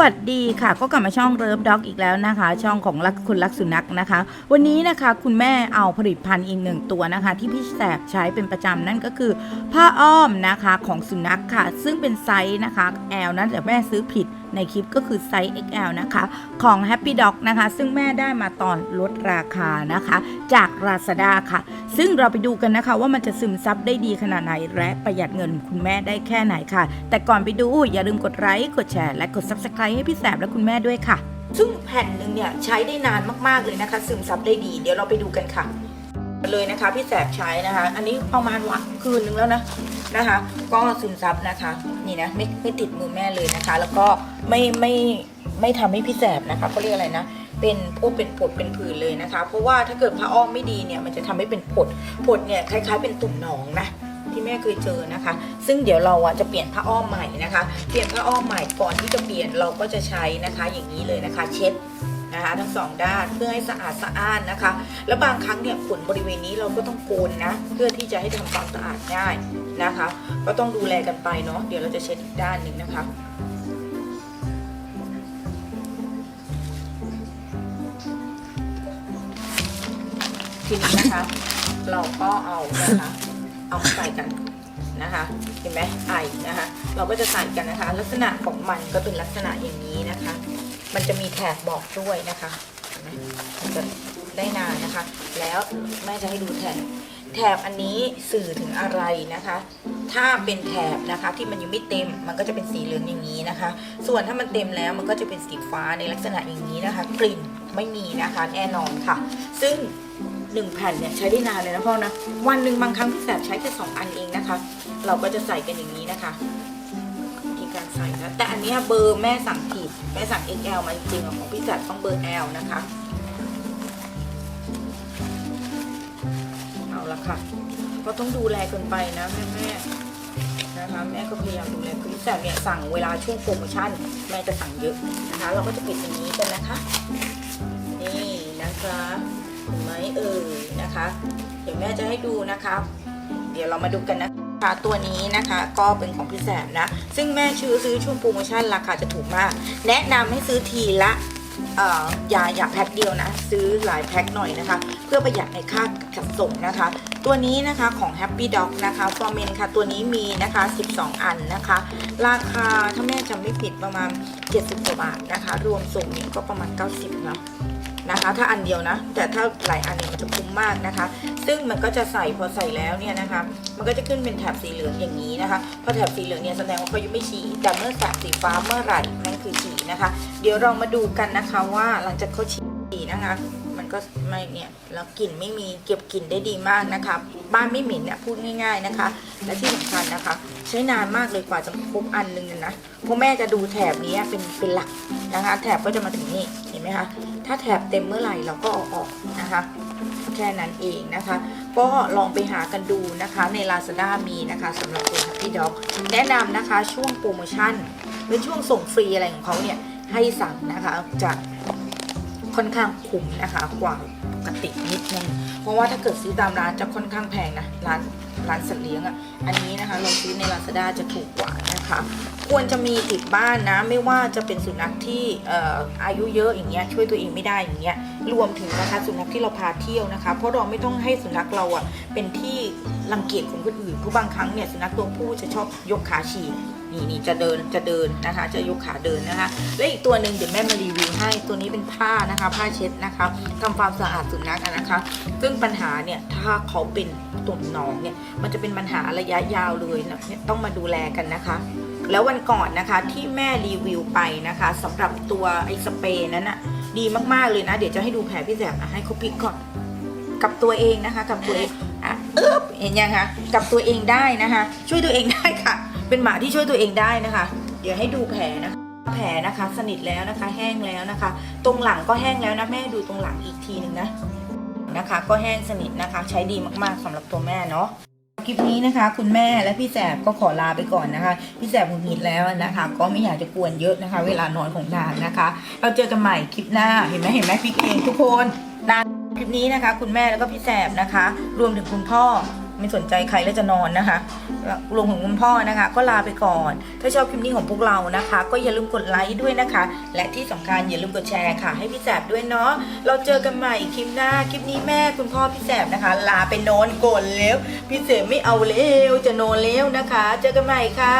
วัสดีค่ะ ก็กลับมาช่องเริฟด็อกอีกแล้วนะคะ ช่องของรักคุณรักสุนัขนะคะ วันนี้นะคะคุณแม่เอาผลิตภัณฑ์อีกหนึ่งตัวนะคะ ที่พี่แสบใช้เป็นประจำนั่นก็คือ ผ้าอ้อมนะคะของสุนัขค่ะ ซึ่งเป็นไซส์นะคะ L นะแต่แม่ซื้อผิด ในคลิปก็คือไซส์ XL นะคะ ของ Happy Dog นะคะ ซึ่งแม่ได้มาตอนลดราคานะคะ จาก Lazada ค่ะ ซึ่งเราไปดูกันนะคะว่ามันจะซึมซับได้ดีขนาดไหน และประหยัดเงินคุณแม่ได้แค่ไหนค่ะ แต่ก่อนไปดูอย่าลืมกดไลค์กดแชร์และกด Subscribe ให้พี่แสบและคุณแม่ด้วยค่ะ ซึ่งแผ่นหนึ่งเนี่ยใช้ได้นานมากๆเลยนะคะ ซึมซับได้ดี เดี๋ยวเราไปดูกันค่ะ เลยนะคะ พี่แสบใช้นะคะ อันนี้ประมาณวันคืนนึงแล้วนะนะคะ ก็ซึมซับนะคะ นี่นะไม่ไม่ติดมือแม่เลยนะคะ แล้วก็ไม่ไม่ไม่ทำให้พี่แสบนะคะเขาเรียกอะไรนะเป็นพวกเป็นผดเป็นผื่นเลยนะคะ เพราะว่าถ้าเกิดผ้าอ้อมไม่ดีเนี่ยมันจะทำให้เป็นผดผดเนี่ยคล้าย ๆ เป็นตุ่มหนองนะที่แม่เคยเจอนะคะ ซึ่งเดี๋ยวเราอะจะเปลี่ยนผ้าอ้อมใหม่นะคะ เปลี่ยนผ้าอ้อมใหม่ก่อนที่จะเปลี่ยนเราก็จะใช้นะคะ อย่างนี้เลยนะคะ เช็ด นะคะทั้งสองด้านเพื่อให้สะอาดสะอ้านนะคะ แล้วบางครั้งเนี่ยขนบริเวณนี้เราก็ต้องโกนนะ เพื่อที่จะให้ทำความสะอาดง่ายนะคะ ก็ต้องดูแลกันไปเนาะเดี๋ยวเราจะเช็ดอีกด้านหนึ่งนะคะทีนี้นะคะ เราก็เอานะคะเอามาใส่กันนะคะ เห็นไหมไอนะคะ เราก็จะใส่กันนะคะ ลักษณะของมันก็เป็นลักษณะอย่างนี้นะคะ มันจะมีแถบบอกด้วยนะคะมันจะได้นานนะคะ แล้วแม่จะให้ดูแถบแถบอันนี้สื่อถึงอะไรนะคะ ถ้าเป็นแถบนะคะที่มันยังไม่เต็ม มันก็จะเป็นสีเหลืองอย่างนี้นะคะ ส่วนถ้ามันเต็มแล้วมันก็จะเป็นสีฟ้าในลักษณะอย่างนี้นะคะ กลิ่นไม่มีนะคะแน่นอนค่ะ ซึ่งหนึ่งแผ่นเนี่ยใช้ได้นานเลยนะพ่อนะ วันหนึ่งบางครั้งพี่แสบใช้แค่สองอันเองนะคะ เราก็จะใส่กันอย่างนี้นะคะ การใส่นะแต่อันนี้เบอร์แม่สั่งผิดแม่สั่ง XL มาจริงๆของพี่แสบต้องเบอร์ L นะคะเอาละค่ะก็ต้องดูแลกันไปนะแม่แม่นะคะแม่ก็พยายามดูแลคือพี่แสบเนี่ยสั่งเวลาช่วงโปรโมชั่นแม่จะสั่งเยอะนะคะ เราก็จะปิดอย่างนี้กันนะคะ นี่นะคะเห็นไหมเอ่ยนะคะ เดี๋ยวแม่จะให้ดูนะคะ เดี๋ยวเรามาดูกันนะ ตัวนี้นะคะก็เป็นของพี่แสบนะ ซึ่งแม่ชื่อซื้อช่วงโปรโมชั่นราคาจะถูกมาก แนะนำให้ซื้อทีละอย่าอย่าแพ็คเดียวนะ ซื้อหลายแพ็คหน่อยนะคะ เพื่อประหยัดในค่าจัดส่งนะคะ ตัวนี้นะคะของ Happy Dog นะคะฟอร์เมนค่ะ ตัวนี้มีนะคะ 12 อันนะคะ ราคาถ้าแม่จำไม่ผิดประมาณ 70กว่าบาทนะคะ รวมส่งเนี่ยก็ประมาณ 90เนาะ นะคะ ถ้าอันเดียวนะ แต่ถ้าหลายอันเนี่ยมันจะคุ้มมากนะคะ ซึ่งมันก็จะใส่พอใส่แล้วเนี่ยนะคะ มันก็จะขึ้นเป็นแถบสีเหลืองอย่างนี้นะคะพอแถบสีเหลืองเนี่ยแสดงว่าเขายังไม่ฉี่แต่เมื่อแถบสีฟ้าเมื่อไหร่นั่นคือฉี่นะคะ เดี๋ยวเรามาดูกันนะคะว่าหลังจากเขาฉี่นะคะมัน ก็ไม่เนี่ยแล้วกลิ่นไม่มีเก็บกลิ่นได้ดีมากนะคะ บ้านไม่เหม็นเนี่ยพูดง่าย ๆนะคะ และที่สำคัญนะคะ ใช้นานมากเลยกว่าจะครบอันหนึงนะพราะแม่จะดูแถบนี้เป็นเป็นหลักนะคะ แถบก็จะมาถึงนี่เห็นไหมคะถ้าแถบเต็มเมื่อไหร่เราก็เอาออกนะคะแค่นั้นเองนะคะ ก็ลองไปหากันดูนะคะใน Lazada มีนะคะสำหรับตัว Happy Dog แนะนำนะคะช่วงโปรโมชั่นหรือช่วงส่งฟรีอะไรของเขาเนี่ยให้สั่งนะคะจะ ค่อนข้างคุ้มนะคะกว่าปกตินิดนึงเพราะว่าถ้าเกิดซื้อตามร้านจะค่อนข้างแพงนะร้าน ร้านสัตว์เลี้ยงอะ อันนี้นะคะเราซื้อใน Lazada จะถูกกว่านะคะ ควรจะมีติดบ้านนะ ไม่ว่าจะเป็นสุนัขที่ออายุเยอะอย่างเงี้ยช่วยตัวเองไม่ได้อย่างเงี้ยรวมถึงนะคะสุนัขที่เราพาเที่ยวนะคะ เพราะเราไม่ต้องให้สุนัขเราอะเป็นที่รังเกียจของคนอื่นเพราะบางครั้งเนี่ยสุนัขตัวผู้จะชอบยกขาฉี่นี่นี่จะเดินจะเดินนะคะ จะยกขาเดินนะคะ และอีกตัวหนึ่งเดี๋ยวแม่มารีวิวให้ตัวนี้เป็นผ้านะคะ ผ้าเช็ดนะคะทำความสะอาดสุนัขนะคะ ซึ่งปัญหาเนี่ยถ้าเขาเป็นตุ่มหนองเนี่ยมันจะเป็นปัญหาระยะยาวเลยนะเนี่ยต้องมาดูแลกันนะคะ แล้ววันก่อนนะคะที่แม่รีวิวไปนะคะสำหรับตัวไอ้สเปรย์นั้นอะดีมากๆเลยนะ เดี๋ยวจะให้ดูแผลพี่แสบอะให้เขาพิกก่อนกับตัวเองนะคะ กับตัวเองอะเอ๊บเห็นยังคะกับตัวเองได้นะคะ ช่วยตัวเองได้ค่ะ เป็นหมาที่ช่วยตัวเองได้นะคะ เดี๋ยวให้ดูแผลนะคะแผลนะคะสนิทแล้วนะคะ แห้งแล้วนะคะ ตรงหลังก็แห้งแล้วนะแม่ดูตรงหลังอีกทีหนึ่งนะนะคะ ก็แห้งสนิทนะคะ ใช้ดีมากๆสำหรับตัวแม่เนาะ คลิปนี้นะคะ คุณแม่และพี่แสบก็ขอลาไปก่อนนะคะ พี่แสบหงุดหงิดแล้วนะคะ ก็ไม่อยากจะกวนเยอะนะคะ เวลานอนของนางนะคะ เราเจอกันใหม่คลิปหน้าเห็นไหมเห็นไหมพี่เองทุกคนนางคลิปนี้นะคะ คุณแม่แล้วก็พี่แสบนะคะ รวมถึงคุณพ่อ ไม่สนใจใครแล้วจะนอนนะคะรวมถึงคุณพ่อนะคะ ก็ลาไปก่อน ถ้าชอบคลิปนี้ของพวกเรานะคะ ก็อย่าลืมกดไลค์ด้วยนะคะ และที่สำคัญอย่าลืมกดแชร์ค่ะ ให้พี่แสบด้วยเนาะเราเจอกันใหม่คลิปหน้าคลิปนี้แม่คุณพ่อพี่แสบนะคะ ลาไปนอนก่อนแล้ว พี่แสบไม่เอาแล้วจะนอนแล้วนะคะ เจอกันใหม่ค่ะ